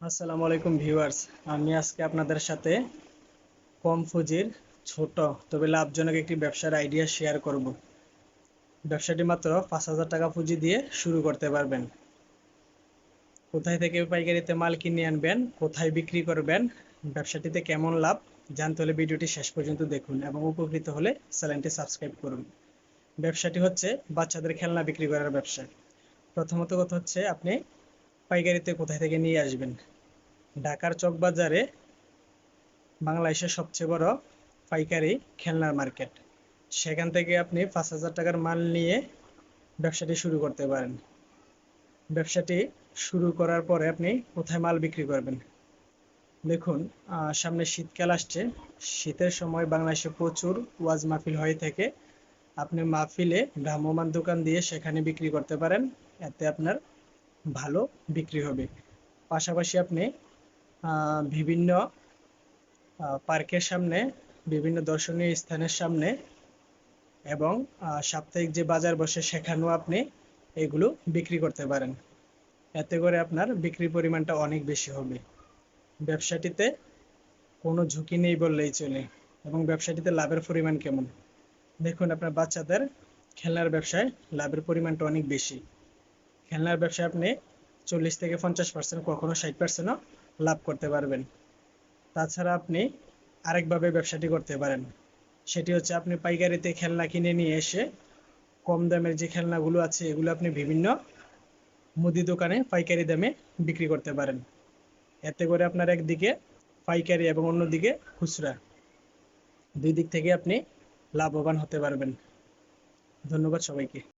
আসসালামু আলাইকুম ভিউয়ার্স। আমি আজকে আপনাদের সাথে কম পুঁজির, ছোট তবে লাভজনক একটি ব্যবসার আইডিয়া শেয়ার করব। ব্যবসাটি মাত্র পাঁচ হাজার টাকা পুঁজি দিয়ে শুরু করতে পারবেন। কোথায় থেকে পাইকারিতে মাল কিনে আনবেন, কোথায় বিক্রি করবেন, ব্যবসাটিতে কেমন লাভ জানতে হলে ভিডিওটি শেষ পর্যন্ত দেখুন এবং উপকৃত হলে চ্যানেলটি সাবস্ক্রাইব করুন। ব্যবসাটি হচ্ছে বাচ্চাদের খেলনা বিক্রি করার ব্যবসা। প্রথমত কথা হচ্ছে আপনি পাইকারিতে কোথায় থেকে নিয়ে আসবেন? ঢাকার চকবাজারে বাংলাদেশের সবচেয়ে বড় পাইকারি খেলনার মার্কেট। সেখান থেকে আপনি পাঁচ হাজার টাকার মাল নিয়ে ব্যবসাটি শুরু করতে পারেন। ব্যবসাটি শুরু করার পরে আপনি কোথায় মাল বিক্রি করবেন? দেখুন সামনে শীতকাল আসছে। শীতের সময় বাংলাদেশে প্রচুর ওয়াজ মাহফিল হয়ে থাকে। আপনি মাহফিলে ভ্রাম্যমাণ দোকান দিয়ে সেখানে বিক্রি করতে পারেন। এতে আপনার ভালো বিক্রি হবে। পাশাপাশি আপনি বিভিন্ন পার্কের সামনে, বিভিন্ন দর্শনীয় স্থানের সামনে এবং সাপ্তাহিক যে বাজার বসে সেখানেও আপনি এগুলো বিক্রি করতে পারেন। এতে করে আপনার বিক্রির পরিমাণটা অনেক বেশি হবে। ব্যবসাটিতে কোনো ঝুঁকি নেই বললেই চলে এবং ব্যবসাটিতে লাভের পরিমাণ কেমন? দেখুন, আপনার বাচ্চাদের খেলনার ব্যবসায় লাভের পরিমাণটা অনেক বেশি। খেলনার ব্যবসায় আপনি চল্লিশ থেকে পঞ্চাশ পার্সেন্ট কখনো ষাট পার্সেন্টও লাভ করতে পারবেন। তাছাড়া আপনি আরেকভাবে ব্যবসাটি করতে পারেন। সেটি হচ্ছে আপনি পাইকারিতে খেলনা কিনে নিয়ে এসে কম দামের যে খেলনাগুলো আছে, এগুলো আপনি বিভিন্ন মুদি দোকানে পাইকারি দামে বিক্রি করতে পারেন। এতে করে আপনার একদিকে পাইকারি এবং অন্যদিকে খুচরা। দুই দিক থেকে আপনি লাভবান হতে পারবেন। ধন্যবাদ সবাইকে।